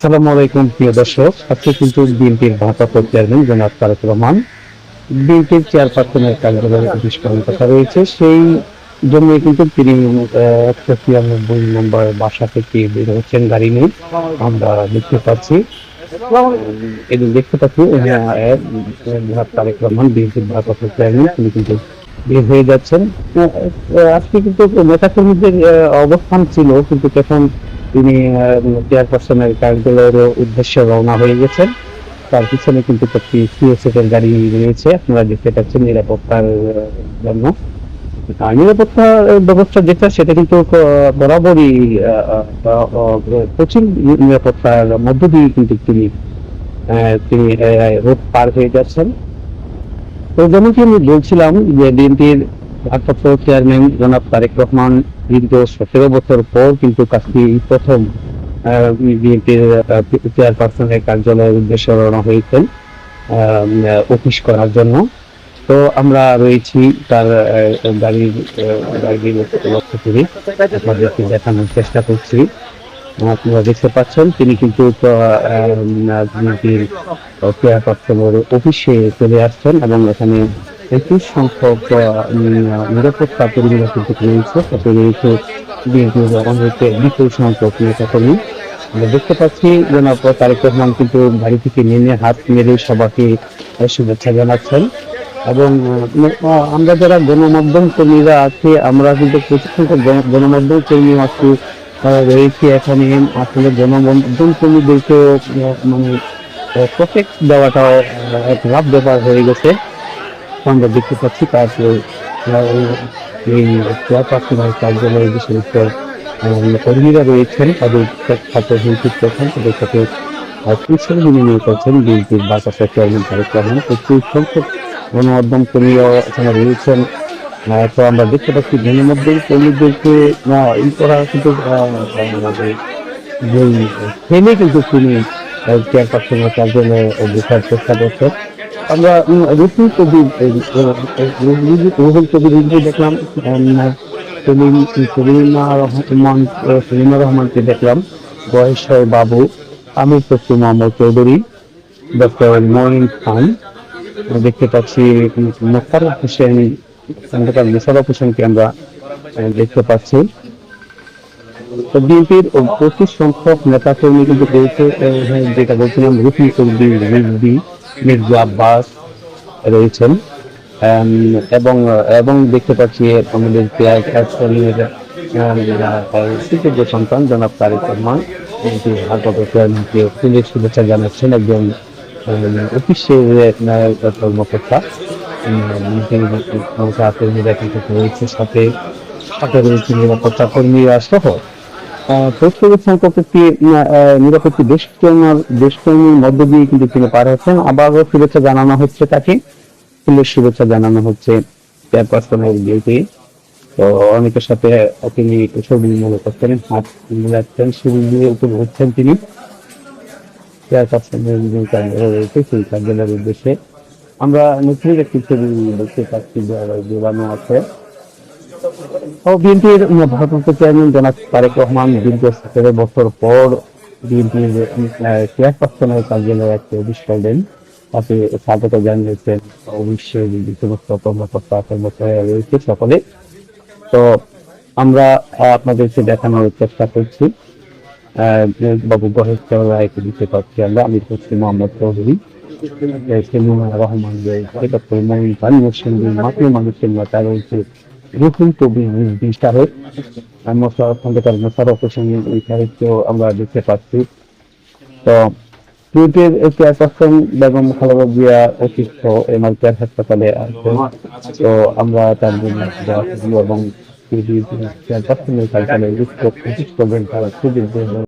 আসসালামু আলাইকুম, প্রিয় দর্শক। আজকে কিন্তু বিএনপির চেয়ারম্যান জনাব রহমান বিএনপির চেয়ারপারসনের কার্যালয়ে কথা রয়েছে। সেই জন্য কিন্তু তিনি একশো ছিয়ানব্বই নম্বর বাসা থেকে বের হচ্ছেন, গাড়ি নিয়ে। আমরা দেখতে পাচ্ছি এদিন দেখতে পাচ্ছি জনাব তারেক রহমান বিএনপির চেয়ারম্যান, তিনি কিন্তু বের হয়ে যাচ্ছেন। আজকে কিন্তু নেতাকর্মীদের অবস্থান ছিল, কিন্তু তখন তিনি চেয়ারপারসনের কার্যালয়ের উদ্দেশ্যে রওনা হয়ে গেছেন। তার পিছনে কিন্তু একটি সিএসএফ এর গাড়ি রয়েছে। আপনারা দেখতে পাচ্ছেন নিরাপত্তার জন্য। নিরাপত্তা ব্যবস্থা যেটা, সেটা কিন্তু বরাবরই প্রচুর নিরাপত্তার মধ্য দিয়ে কিন্তু তিনি তিনি রোড পার হয়ে যাচ্ছেন। তো যেমনটি আমি বলছিলাম যে বিএনপির ভারপ্রাপ্ত চেয়ারম্যান জনাব তারেক রহমান দীর্ঘ সতেরো বছর পর কিন্তু কাজটি প্রথম বিএনপির চেয়ারপারসনের কার্যালয়ের উদ্দেশ্যে রওনা হয়েছেন অফিস করার জন্য। তো আমরা রয়েছি তার গাড়ির গাড়ির লক্ষ্য করে আপনাদেরকে দেখানোর চেষ্টা করছি। আপনারা দেখতে পাচ্ছেন, তিনি কিন্তু বিএনপির চেয়ারপারসনের অফিসে চলে আসছেন এবং এখানে প্রচুর সংখ্যক নিরাপত্তা কর্মীরা কিন্তু রয়েছে। তাতে রয়েছে অনেকে বিপুল সংখ্যক নেতাকর্মী। আমরা দেখতে পাচ্ছি, জনাব তারেক রহমান কিন্তু গাড়ি থেকে নেমে হাত মেরে সবাইকে শুভেচ্ছা জানাচ্ছেন। এবং আমরা যারা গণমাধ্যম কর্মীরা আছি, আমরা কিন্তু প্রচুর সংখ্যক গণমাধ্যম কর্মী আছি রয়েছে এখানে। আসলে গণমাধ্যম কর্মীদেরকে মানে প্রোটেক্ট দেওয়াটাও এক লাভ ব্যাপার হয়ে গেছে। আমরা দেখতে পাচ্ছি আহ, এই চেয়ারপারসনের কার্যালয়ে যে সমস্ত কর্মীরা রয়েছেন তাদের সাথে তাদের সাথে বিনিময় করছেন বিএনপির চেয়ারম্যান তারেক রহমান। গণমাধ্যম কর্মীরা এখানে রয়েছেন। তো আমরা দেখতে পাচ্ছি গণমাধ্যম কর্মীদেরকে আহ, ই করা কিন্তু ট্রেনে কিন্তু তিনি চেয়ারপারসনের কার্যালয়ে চেষ্টা করছেন। আমরা রুহুল কবির রুহুল- রুহুল কবির দেখলাম সেলিম সেলিমা রহমান সেলিমা রহমানকে দেখলাম বয়স বাবু আমির তসু মোহাম্মদ চৌধুরী ডক্টর মঈন খান দেখতে পাচ্ছি মোশাররফ হোসেন খন্দকার মোশাররফ হোসেনকে আমরা দেখতে পাচ্ছি। বিএনপির প্রচুর সংখ্যক নেতা কর্মী কিন্তু হ্যাঁ, যেটা বলছিলাম চৌধুরী রিজভি মির্জা আব্বাস রয়েছেন এবং এবং দেখতে পাচ্ছি আমাদের সুযোগ্য সন্তান, জনাব তারেক রহমান ভারপ্রাপ্ত শুভেচ্ছা জানাচ্ছেন একজন অফিসের কর্মকর্তা সাথে সাথে রয়েছে নিরাপত্তা কর্মীরা সহ একটি মধ্য দিয়ে কিন্তু তিনি পার আবারও শুভেচ্ছা জানানো হচ্ছে তাকে। ফুলের শুভেচ্ছা জানানো হচ্ছে তো অনেকের সাথে তিনি ছবি মনে করছেন, হাত ছবি হচ্ছেন তিনি। সেই কার্যালয়ের উদ্দেশ্যে আমরা নতুন একটি ছবি দেখতে পাচ্ছি দেওয়ানো আছে। ও, বিএনপির ভারপ্রাপ্ত চেয়ারম্যান জনাব তারেক রহমান দীর্ঘ সতেরো বছর পর বিএনপির কার্যালয়ে একটি অফিস করলেন তাকে স্বাগত জানিয়েছেন অবশ্যই কর্মকর্তা, কর্মচারীরা রয়েছে সকলে। তো আমরা আপনাদেরকে দেখানোর চেষ্টা করছি। বাবু বহেশ রায়কে দিতে পারছি আমরা আমি হচ্ছি মোহাম্মদ চৌধুরী রহমান রয়েছে মানুষের মাথা রয়েছে রুকুল কবির রিজভি সাহেব মোশারফ খন্দকার মোশারফ হোসেন এই সাহেবকেও আমরা দেখতে পাচ্ছি। তো বিএনপির চেয়ারপারসন বেগম খালেদা জিয়া অসুস্থ এমআরপিআর হাসপাতালে আছেন তো আমরা তার জন্য এবং চেয়ারপারসনের কার্যালয়ে উচ্চ করবেন তারা সুযোগ